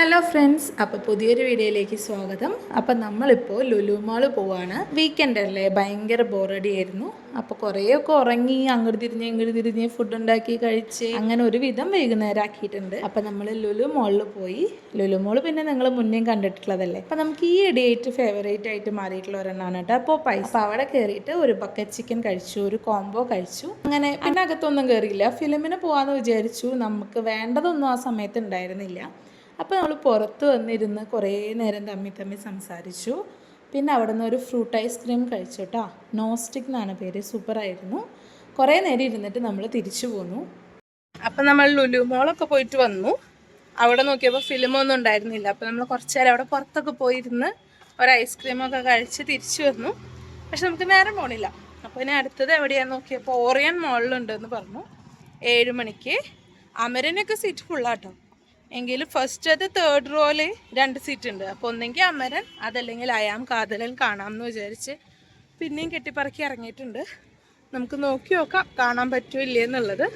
Hello friends അപ്പോൾ പുതിയൊരു വീഡിയോയിലേക്ക് സ്വാഗതം. അപ്പോൾ നമ്മളിപ്പോൾ ലുലു മാൾ പോവാണ്. വീക്കെൻഡ് അല്ലേ? ഭയങ്കര ബോറടി ആയിരുന്നു അപ്പോൾ കുറേയൊക്കെ ഉറങ്ങി അങ്ങോട്ട് തിരിഞ്ഞ് ഇങ്ങോട്ട് തിരിഞ്ഞ് ഫുഡ് ഉണ്ടാക്കി കഴിച്ച് അങ്ങനെ ഒരു വിധം വൈകുന്നേരം ആക്കിയിട്ടുണ്ട് അപ്പോൾ നമ്മൾ ലുലു മോളിൽ പോയി. ലുലു മോൾ പിന്നെ നിങ്ങൾ മുന്നേ കണ്ടിട്ടുള്ളതല്ലേ? അപ്പോൾ നമുക്ക് ഈ ഇടയായിട്ട് ഫേവറേറ്റ് ആയിട്ട് മാറിയിട്ടുള്ള ഒരെണ്ണമാണ് കേട്ടോ. അപ്പോൾ പൈസ അപ്പോൾ അവിടെ കയറിയിട്ട് ഒരു ബക്കറ്റ് ചിക്കൻ കഴിച്ചു ഒരു കോംബോ കഴിച്ചു. അങ്ങനെ പിന്നെ അകത്തൊന്നും കയറിയില്ല ഫിലിമിന് പോകാമെന്ന് വിചാരിച്ചു. നമുക്ക് വേണ്ടതൊന്നും ആ സമയത്ത് ഉണ്ടായിരുന്നില്ല. അപ്പോൾ നമ്മൾ പുറത്ത് വന്നിരുന്ന് കുറേ നേരം തമ്മി തമ്മി സംസാരിച്ചു. പിന്നെ അവിടെ നിന്ന് ഒരു ഫ്രൂട്ട് ഐസ്ക്രീം കഴിച്ചു കേട്ടോ നോസ്റ്റിക് എന്നാണ് പേര്. സൂപ്പറായിരുന്നു കുറേ നേരം ഇരുന്നിട്ട് നമ്മൾ തിരിച്ചു പോന്നു. അപ്പം നമ്മൾ ലുലു മോളൊക്കെ പോയിട്ട് വന്നു. അവിടെ നോക്കിയപ്പോൾ ഫിലിമൊന്നും ഉണ്ടായിരുന്നില്ല. അപ്പോൾ നമ്മൾ കുറച്ച് നേരം അവിടെ പുറത്തൊക്കെ പോയിരുന്ന് ഒരു ഐസ്ക്രീമൊക്കെ കഴിച്ച് തിരിച്ചു വന്നു. പക്ഷെ നമുക്ക് നേരം പോണില്ല. അപ്പോൾ ഇനി അടുത്തത് എവിടെയാണെന്ന് നോക്കിയപ്പോൾ ഓറിയൻ മോളിലുണ്ടെന്ന് പറഞ്ഞു. ഏഴ് മണിക്ക്. അമരനൊക്കെ സീറ്റ് ഫുള്ളാട്ടോ എങ്കിലും ഫസ്റ്റ് അത് തേർഡ് റോയിൽ രണ്ട് സീറ്റ് ഉണ്ട്. അപ്പോൾ ഒന്നെങ്കിൽ അമരൻ അതല്ലെങ്കിൽ അയാം കാതലൻ കാണാം എന്ന് വിചാരിച്ച് പിന്നെയും കെട്ടിപ്പറക്കി ഇറങ്ങിയിട്ടുണ്ട്. നമുക്ക് നോക്കി നോക്കാം കാണാൻ പറ്റുമോ ഇല്ലേ എന്നുള്ളത്.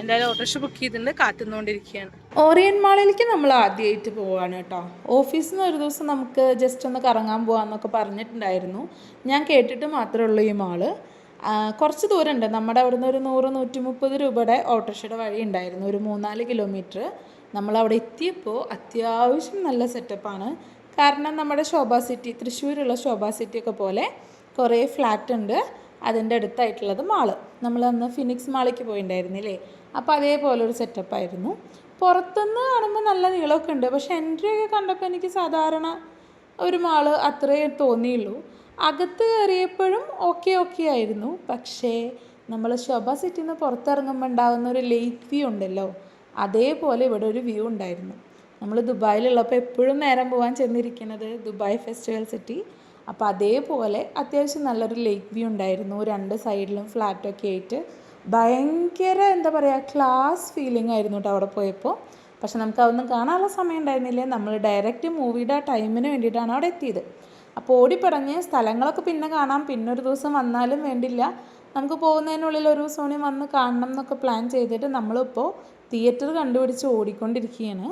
എന്തായാലും ഓട്ടോറിക്ഷ ബുക്ക് ചെയ്തിട്ടുണ്ട് കാത്തുനിന്നുകൊണ്ടിരിക്കുകയാണ്. ഓറിയൻ മാളിലേക്ക് നമ്മൾ ആദ്യമായിട്ട് പോവാണ് കേട്ടോ. ഓഫീസിൽ നിന്ന് ഒരു ദിവസം നമുക്ക് ജസ്റ്റ് ഒന്ന് കറങ്ങാൻ പോകാമെന്നൊക്കെ പറഞ്ഞിട്ടുണ്ടായിരുന്നു. ഞാൻ കേട്ടിട്ട് മാത്രമേ ഉള്ളൂ ഈ മാൾ. കുറച്ച് ദൂരമുണ്ട്. നമ്മുടെ അവിടുന്ന് ഒരു നൂറ് നൂറ്റി മുപ്പത് രൂപയുടെ ഓട്ടോറിക്ഷയുടെ വഴി ഉണ്ടായിരുന്നു. ഒരു മൂന്നാൽ കിലോമീറ്റർ നമ്മളവിടെ എത്തിയപ്പോൾ അത്യാവശ്യം നല്ല സെറ്റപ്പാണ് കാരണം നമ്മുടെ ശോഭ സിറ്റി തൃശ്ശൂരുള്ള ശോഭ സിറ്റിയൊക്കെ പോലെ കുറേ ഫ്ലാറ്റ് ഉണ്ട്. അതിന്റെ അടുത്തായിട്ടുള്ളത് മാൾ നമ്മൾ അന്ന് ഫിനിക്സ് മാളിക്ക് പോയിട്ടുണ്ടായിരുന്നില്ലേ അപ്പോൾ അതേപോലെ ഒരു സെറ്റപ്പായിരുന്നു പുറത്തുനിന്ന് കാണുമ്പോൾ നല്ല നീളമൊക്കെ ഉണ്ട്. പക്ഷെ എൻട്രി ഒക്കെ കണ്ടപ്പോൾ എനിക്ക് സാധാരണ ഒരു മാൾ അത്രയേ തോന്നിയുള്ളൂ. അകത്ത് കയറിയപ്പോഴും ഓക്കെ ഓക്കെ ആയിരുന്നു. പക്ഷേ നമ്മൾ ശോഭ സിറ്റിന്ന് പുറത്തിറങ്ങുമ്പോൾ ഉണ്ടാകുന്ന ഒരു ലേക്ക് വ്യൂ ഉണ്ടല്ലോ? അതേപോലെ ഇവിടെ ഒരു വ്യൂ ഉണ്ടായിരുന്നു. നമ്മൾ ദുബായിലുള്ളപ്പോൾ എപ്പോഴും നേരം പോകാൻ ചെന്നിരിക്കുന്നത് ദുബായ് ഫെസ്റ്റിവൽ സിറ്റി അപ്പോൾ അതേപോലെ അത്യാവശ്യം നല്ലൊരു ലേക്ക് വ്യൂ ഉണ്ടായിരുന്നു. രണ്ട് സൈഡിലും ഫ്ലാറ്റൊക്കെ ആയിട്ട്. ഭയങ്കര എന്താ പറയുക ക്ലാസ് ഫീലിംഗ് ആയിരുന്നു കേട്ടോ അവിടെ പോയപ്പോൾ പക്ഷെ നമുക്ക് അതൊന്നും കാണാനുള്ള സമയം ഉണ്ടായിരുന്നില്ല. നമ്മൾ ഡയറക്റ്റ് മൂവിയുടെ ആ ടൈമിന് വേണ്ടിയിട്ടാണ് അവിടെ എത്തിയത്. അപ്പോൾ ഓടിപ്പടഞ്ഞ് സ്ഥലങ്ങളൊക്കെ പിന്നെ കാണാം. പിന്നെ ഒരു ദിവസം വന്നാലും വേണ്ടില്ല. നമുക്ക് പോകുന്നതിനുള്ളിൽ ഒരു ദിവസം വന്ന് കാണണം എന്നൊക്കെ പ്ലാൻ ചെയ്തിട്ട് നമ്മളിപ്പോൾ തിയേറ്റർ കണ്ടുപിടിച്ച് ഓടിക്കൊണ്ടിരിക്കുകയാണ്.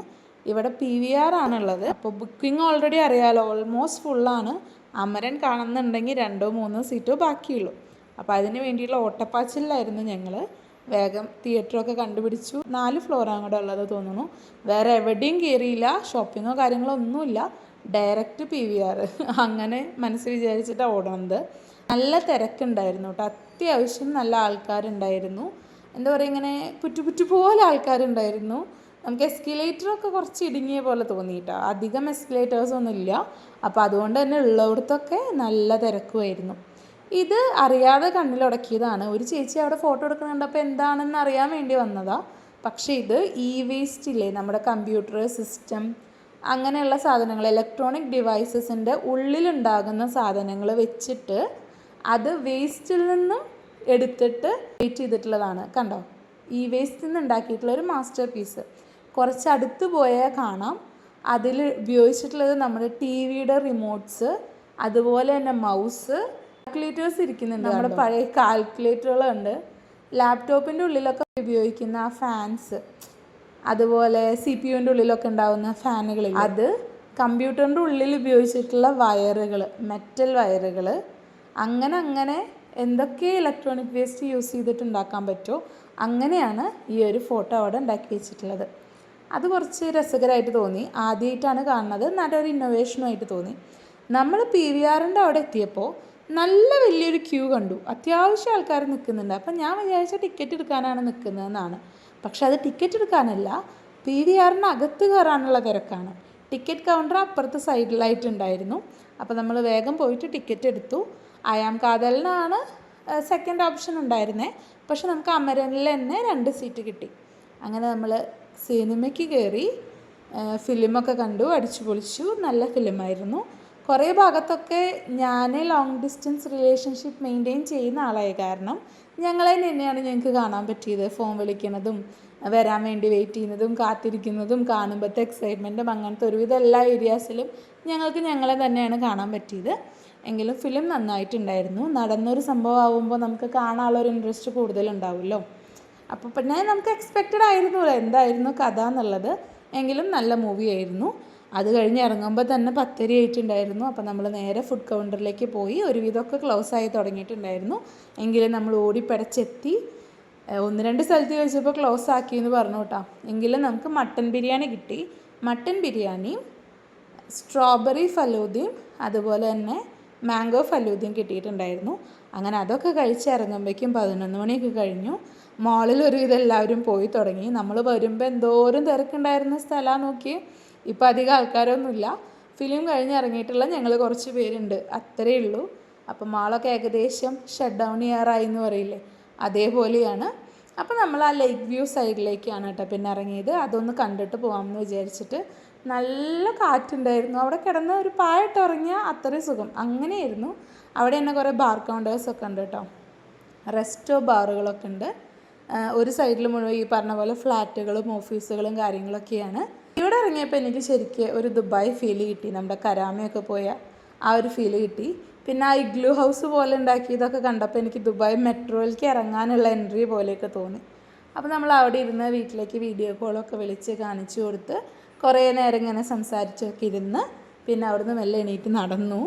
ഇവിടെ പി വി ആർ ആണുള്ളത്. അപ്പോൾ ബുക്കിംഗ് ഓൾറെഡി അറിയാമല്ലോ ഓൾമോസ്റ്റ് ഫുള്ളാണ് അമരൻ കാണുന്നുണ്ടെങ്കിൽ രണ്ടോ മൂന്നോ സീറ്റോ ബാക്കിയുള്ളൂ. അപ്പോൾ അതിന് വേണ്ടിയുള്ള ഓട്ടപ്പാച്ചിലായിരുന്നു ഞങ്ങൾ വേഗം തിയേറ്ററൊക്കെ കണ്ടുപിടിച്ചു. നാല് ഫ്ലോറാണ് കൂടെ ഉള്ളത് തോന്നുന്നു. വേറെ എവിടെയും കയറിയില്ല ഷോപ്പിങ്ങോ കാര്യങ്ങളോ ഒന്നുമില്ല. ഡയറക്റ്റ് പി വി ആർ അങ്ങനെ മനസ്സിൽ വിചാരിച്ചിട്ടാണ് ഓടുന്നത്. നല്ല തിരക്കുണ്ടായിരുന്നു കേട്ടോ. അത്യാവശ്യം നല്ല ആൾക്കാരുണ്ടായിരുന്നു. എന്താ പറയുക ഇങ്ങനെ പുറ്റു പോലെ ആൾക്കാരുണ്ടായിരുന്നു. നമുക്ക് എസ്കലേറ്ററൊക്കെ കുറച്ച് ഇടുങ്ങിയ പോലെ തോന്നിയിട്ടോ. അധികം എസ്കലേറ്റേഴ്സ് ഇല്ല. അപ്പോൾ അതുകൊണ്ട് തന്നെ ഉള്ളവിടത്തൊക്കെ നല്ല തിരക്കുമായിരുന്നു. ഇത് അറിയാതെ കണ്ണിലുടക്കിയതാണ് ഒരു ചേച്ചി അവിടെ ഫോട്ടോ എടുക്കുന്നുണ്ടപ്പോൾ എന്താണെന്ന് അറിയാൻ വേണ്ടി വന്നതാ. പക്ഷേ ഇത് ഇ വേസ്റ്റ് ഇല്ലേ നമ്മുടെ കമ്പ്യൂട്ടർ സിസ്റ്റം അങ്ങനെയുള്ള സാധനങ്ങൾ ഇലക്ട്രോണിക് ഡിവൈസസിന്റെ ഉള്ളിലുണ്ടാകുന്ന സാധനങ്ങൾ വെച്ചിട്ട് അത് വേസ്റ്റിൽ നിന്നും എടുത്തിട്ട് വെയിറ്റ് ചെയ്തിട്ടുള്ളതാണ്. കണ്ടോ? ഈ വേസ്റ്റിൽ നിന്ന് ഉണ്ടാക്കിയിട്ടുള്ള ഒരു മാസ്റ്റർ പീസ് കുറച്ച് അടുത്ത് പോയാൽ കാണാം. അതിൽ ഉപയോഗിച്ചിട്ടുള്ളത് നമ്മുടെ ടി വിയുടെ റിമോട്ട്സ് അതുപോലെ തന്നെ മൗസ് കാൽക്കുലേറ്റേഴ്സ് ഇരിക്കുന്നുണ്ട് നമ്മുടെ പഴയ കാൽക്കുലേറ്ററുകളുണ്ട് ലാപ്ടോപ്പിന്റെ ഉള്ളിലൊക്കെ ഉപയോഗിക്കുന്ന ആ ഫാൻസ് അതുപോലെ സി പി യുവിന്റെ ഉള്ളിലൊക്കെ ഉണ്ടാകുന്ന ഫാനുകൾ അത് കമ്പ്യൂട്ടറിന്റെ ഉള്ളിൽ ഉപയോഗിച്ചിട്ടുള്ള വയറുകൾ മെറ്റൽ വയറുകൾ അങ്ങനെ അങ്ങനെ എന്തൊക്കെ ഇലക്ട്രോണിക് വേസ്റ്റ് യൂസ് ചെയ്തിട്ട് ഉണ്ടാക്കാൻ പറ്റുമോ അങ്ങനെയാണ് ഈ ഒരു ഫോട്ടോ അവിടെ ഉണ്ടാക്കി വെച്ചിട്ടുള്ളത്. അത് കുറച്ച് രസകരമായിട്ട് തോന്നി. ആദ്യമായിട്ടാണ് കാണുന്നത്. നല്ലൊരു ഇന്നോവേഷനുമായിട്ട് തോന്നി. നമ്മൾ പി വി ആറിന്റെ അവിടെ എത്തിയപ്പോൾ നല്ല വലിയൊരു ക്യൂ കണ്ടു. അത്യാവശ്യം ആൾക്കാർ നിൽക്കുന്നുണ്ട്. അപ്പം ഞാൻ വിചാരിച്ച ടിക്കറ്റ് എടുക്കാനാണ് നിൽക്കുന്നതെന്നാണ്. പക്ഷെ അത് ടിക്കറ്റ് എടുക്കാനല്ല പി വി ആറിന് അകത്ത് കയറാനുള്ള തിരക്കാണ്. ടിക്കറ്റ് കൗണ്ടർ അപ്പുറത്തെ സൈഡിലായിട്ടുണ്ടായിരുന്നു അപ്പോൾ നമ്മൾ വേഗം പോയിട്ട് ടിക്കറ്റ് എടുത്തു. അയാം കാതലിനാണ് സെക്കൻഡ് ഓപ്ഷൻ ഉണ്ടായിരുന്നേ. പക്ഷെ നമുക്ക് അമരനിൽ തന്നെ രണ്ട് സീറ്റ് കിട്ടി. അങ്ങനെ നമ്മൾ സിനിമയ്ക്ക് കയറി ഫിലിമൊക്കെ കണ്ടു അടിച്ചു പൊളിച്ചു നല്ല ഫിലിമായിരുന്നു. കുറേ ഭാഗത്തൊക്കെ ഞാൻ ലോങ് ഡിസ്റ്റൻസ് റിലേഷൻഷിപ്പ് മെയിന്റെയിൻ ചെയ്യുന്ന ആളായ കാരണം ഞങ്ങളെ തന്നെയാണ് ഞങ്ങൾക്ക് കാണാൻ പറ്റിയത്. ഫോൺ വിളിക്കുന്നതും വരാൻ വേണ്ടി വെയിറ്റ് ചെയ്യുന്നതും കാത്തിരിക്കുന്നതും കാണുമ്പോഴത്തെ എക്സൈറ്റ്മെന്റും അങ്ങനത്തെ ഒരുവിധ എല്ലാ ഏരിയാസിലും ഞങ്ങൾക്ക് ഞങ്ങളെ തന്നെയാണ് കാണാൻ പറ്റിയത്. എങ്കിലും ഫിലിം നന്നായിട്ടുണ്ടായിരുന്നു. നടന്നൊരു സംഭവം ആവുമ്പോൾ നമുക്ക് കാണാനുള്ള ഒരു ഇൻട്രസ്റ്റ് കൂടുതലുണ്ടാവുമല്ലോ. അപ്പോൾ പിന്നെ നമുക്ക് എക്സ്പെക്റ്റഡ് ആയിരുന്നു എന്തായിരുന്നു കഥ എന്നുള്ളത്. എങ്കിലും നല്ല മൂവി ആയിരുന്നു. അത് കഴിഞ്ഞ് ഇറങ്ങുമ്പോൾ തന്നെ പത്തരി ആയിട്ടുണ്ടായിരുന്നു. അപ്പോൾ നമ്മൾ നേരെ ഫുഡ് കൗണ്ടറിലേക്ക് പോയി. ഒരുവിധമൊക്കെ ക്ലോസ് ആയി തുടങ്ങിയിട്ടുണ്ടായിരുന്നു. എങ്കിലും നമ്മൾ ഓടിപ്പടച്ചെത്തി. ഒന്ന് രണ്ട് സ്ഥലത്ത് ചോദിച്ചപ്പോൾ ക്ലോസ് ആക്കി എന്ന് പറഞ്ഞു കേട്ടോ. എങ്കിലും നമുക്ക് മട്ടൻ ബിരിയാണി കിട്ടി. മട്ടൻ ബിരിയാണിയും സ്ട്രോബെറി ഫലൂദയും അതുപോലെ തന്നെ മാംഗോ ഫലൂദ്യം കിട്ടിയിട്ടുണ്ടായിരുന്നു. അങ്ങനെ അതൊക്കെ കഴിച്ച് ഇറങ്ങുമ്പോഴേക്കും പതിനൊന്ന് മണിയൊക്കെ കഴിഞ്ഞു. മോളിൽ ഒരു ഇതെല്ലാവരും പോയി തുടങ്ങി. നമ്മൾ വരുമ്പോൾ എന്തോരം തിരക്കുണ്ടായിരുന്ന സ്ഥലമാണ് നോക്കി ഇപ്പോൾ അധികം ആൾക്കാരൊന്നുമില്ല. ഫിലിം കഴിഞ്ഞ് ഇറങ്ങിയിട്ടുള്ള ഞങ്ങൾ കുറച്ച് പേരുണ്ട്. അത്രയേ ഉള്ളൂ. അപ്പം മാളൊക്കെ ഏകദേശം ഷട്ട് ഡൗൺ ചെയ്യാറായി എന്ന് പറയില്ലേ? അതേപോലെയാണ്. അപ്പോൾ നമ്മൾ ആ ലേക്ക് വ്യൂ സൈഡിലേക്കാണ് കേട്ടോ പിന്നെ ഇറങ്ങിയത്. അതൊന്ന് കണ്ടിട്ട് പോകാമെന്ന് വിചാരിച്ചിട്ട് നല്ല കാറ്റുണ്ടായിരുന്നു. അവിടെ കിടന്ന് ഒരു പായിട്ട് ഇറങ്ങിയാൽ അത്രയും സുഖം. അങ്ങനെയായിരുന്നു. അവിടെ തന്നെ കുറേ ബാർ കൗണ്ടേഴ്സൊക്കെ ഉണ്ട് കേട്ടോ. റെസ്റ്റോ ബാറുകളൊക്കെ ഉണ്ട്. ഒരു സൈഡിൽ മുഴുവൻ ഈ പറഞ്ഞ പോലെ ഫ്ലാറ്റുകളും ഓഫീസുകളും കാര്യങ്ങളൊക്കെയാണ്. ഇവിടെ ഇറങ്ങിയപ്പോൾ എനിക്ക് ശരിക്കും ഒരു ദുബായ് ഫീൽ കിട്ടി. നമ്മുടെ കരാമയൊക്കെ പോയ ആ ഒരു ഫീൽ കിട്ടി. പിന്നെ ആ ഇഗ്ലു ഹൗസ് പോലെ ഉണ്ടാക്കിയതൊക്കെ കണ്ടപ്പോൾ എനിക്ക് ദുബായ് മെട്രോയിലേക്ക് ഇറങ്ങാനുള്ള എൻട്രി പോലെയൊക്കെ തോന്നി. അപ്പോൾ നമ്മൾ അവിടെ ഇരുന്ന് വീട്ടിലേക്ക് വീഡിയോ കോളൊക്കെ വിളിച്ച് കാണിച്ചു കൊടുത്ത് കുറേ നേരം ഇങ്ങനെ സംസാരിച്ചൊക്കെ ഇരുന്ന് പിന്നെ അവിടുന്ന് മെല്ലെ എണീറ്റ് നടന്നു.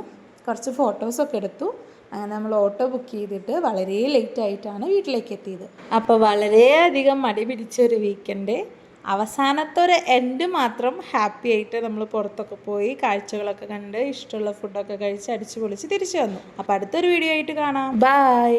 കുറച്ച് ഫോട്ടോസൊക്കെ എടുത്തു. അങ്ങനെ നമ്മൾ ഓട്ടോ ബുക്ക് ചെയ്തിട്ട് വളരെ ലേറ്റ് ആയിട്ടാണ് വീട്ടിലേക്ക് എത്തിയത്. അപ്പോൾ വളരെയധികം മടി പിടിച്ച ഒരു വീക്കെൻഡ് അവസാനത്തെ ഒരു എൻഡ് മാത്രം ഹാപ്പി ആയിട്ട് നമ്മൾ പുറത്തൊക്കെ പോയി കാഴ്ചകളൊക്കെ കണ്ട് ഇഷ്ടമുള്ള ഫുഡൊക്കെ കഴിച്ച് അടിച്ചു പൊളിച്ച് തിരിച്ചു വന്നു. അപ്പോൾ അടുത്തൊരു വീഡിയോ ആയിട്ട് കാണാം. ബൈ